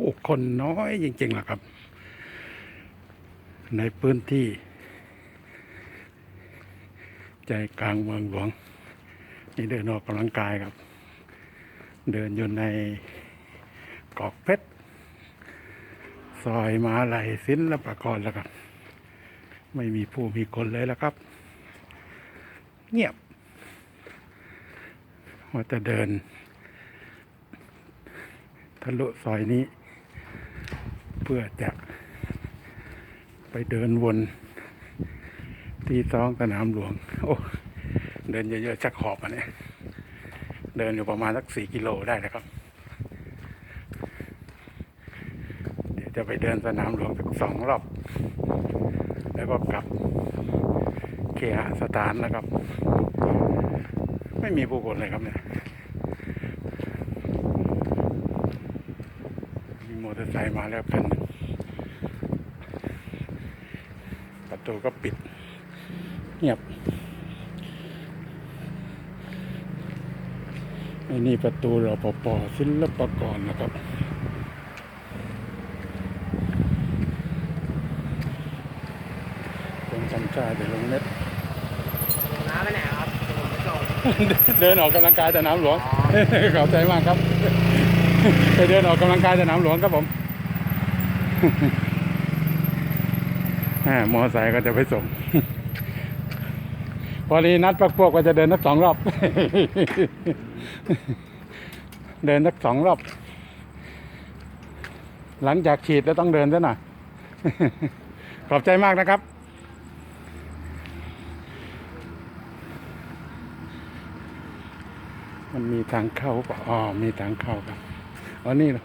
ผู้คนน้อยจริงๆล่ะครับ ในพื้นที่ ใจกลางเมืองหลวง นี่เดินออกกำลังกายครับ เดินอยู่ในกอกเพชรซอยมหาลัยศิลปากรแล้วครับ ไม่มีผู้มีคนเลยแล้วครับ เงียบว่าจะเดินทะลุซอยนี้ เพื่อจะไปเดินวนที่ท้องสนามหลวง โอ้ เดินเยอะๆชักหอบอะเนี่ย เดินอยู่ประมาณสักสี่กิโลได้นะครับ เดี๋ยวจะไปเดินสนามหลวงสักสองรอบ แล้วก็กลับเคหสถานนะครับ ไม่มีผู้คนเลยครับเนี่ย มีมอเตอร์ไซค์มาแล้วคันหนึ่งประตูก็ปิด เงียบไอ้นี่ประตูรปภศิลปากรนะครับเป็นสัญชาติเดี๋ยวลงเน็ตน้าไปไหนครับผมไปส่งเดินออกกำลังกายสนามหลวงขอบใจมากครับ ไปเดินออกกำลังกายสนามหลวงครับผมมอไซค์ก็จะไปส่ง พอดีนัดพักพวกว่าจะเดินสักสองรอบ เดินสักสองรอบ หลังจากฉีดแล้วต้องเดินซะหน่อยขอบใจมากนะครับ มันมีทางเข้าเปล่าอ๋อมีทางเข้าครับ อ๋อนี่เหรอ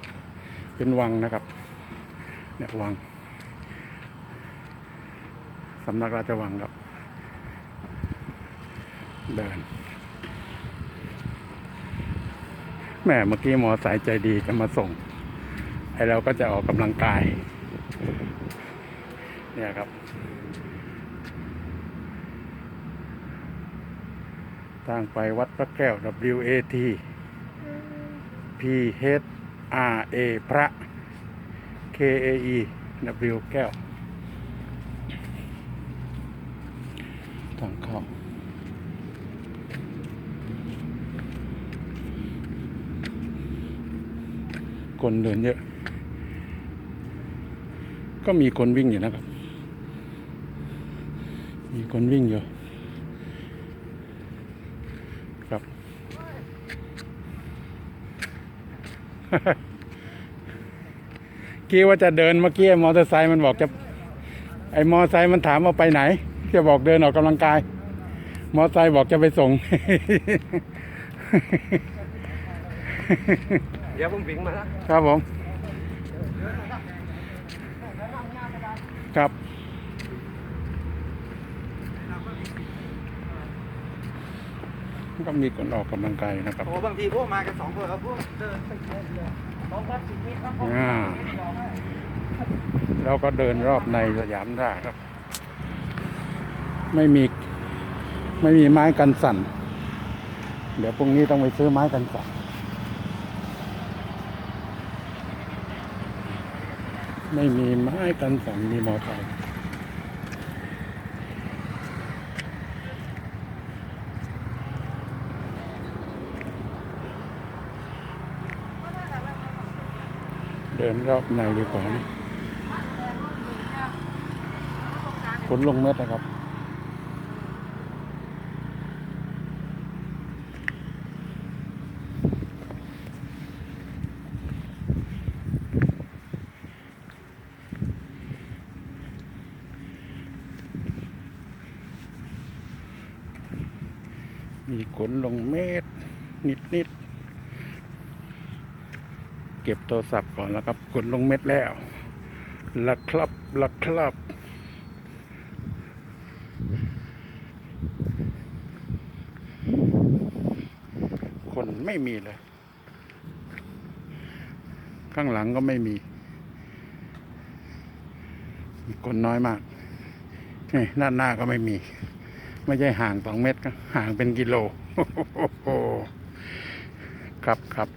เป็นวังนะครับ เนี่ยวังสำนักราชวังครับ เดินแหม่เมื่อกี้หมอสายใจดีจะมาส่งไอเราก็จะออกกำลังกาย เนี่ยครับ ทางไปวัดพระแก้ว W A T P H R A พระ K A E W แก้วทางเข้าคนเดินเยอะ ก็มีคนวิ่งอยู่นะครับ มีคนวิ่งอยู่ ครับ กี้ว่าจะเดินเมื่อกี้มอเตอร์ไซค์มันบอกจะ ไอ้มอเตอร์ไซค์มันถามว่าไปไหน จะบอกเดินออกกำลังกาย มอเตอร์ไซค์บอกจะไปส่ง เดี๋ยวผมวิ่งมานะครับผม ครับ ก็มีคนออกกำลังกายนะครับโอ้บางทีพวกมากันสองคนครับพวกเดินไปเดินสองพันสิบเมตรครับอ่าเราก็เดินรอบในสยามได้ครับ ไม่มีไม่มีไม้กันสั่น เดี๋ยวพรุ่งนี้ต้องไปซื้อไม้กันสั่นไม่มีไม้กันสั่นมีมอไซค์ เดินรอบในดีกว่านะขนลงเม็ดนะครับมีขนลงเม็ดนิดนิดๆ เก็บโทรศัพท์ก่อนแล้วครับขนลงเม็ดแล้วละครับละครับคนไม่มีเลย ข้างหลังก็ไม่มี คนน้อยมากนี่ด้านหน้าก็ไม่มี ไม่ใช่ห่างสองเมตรก็ห่างเป็นกิโลครับครับ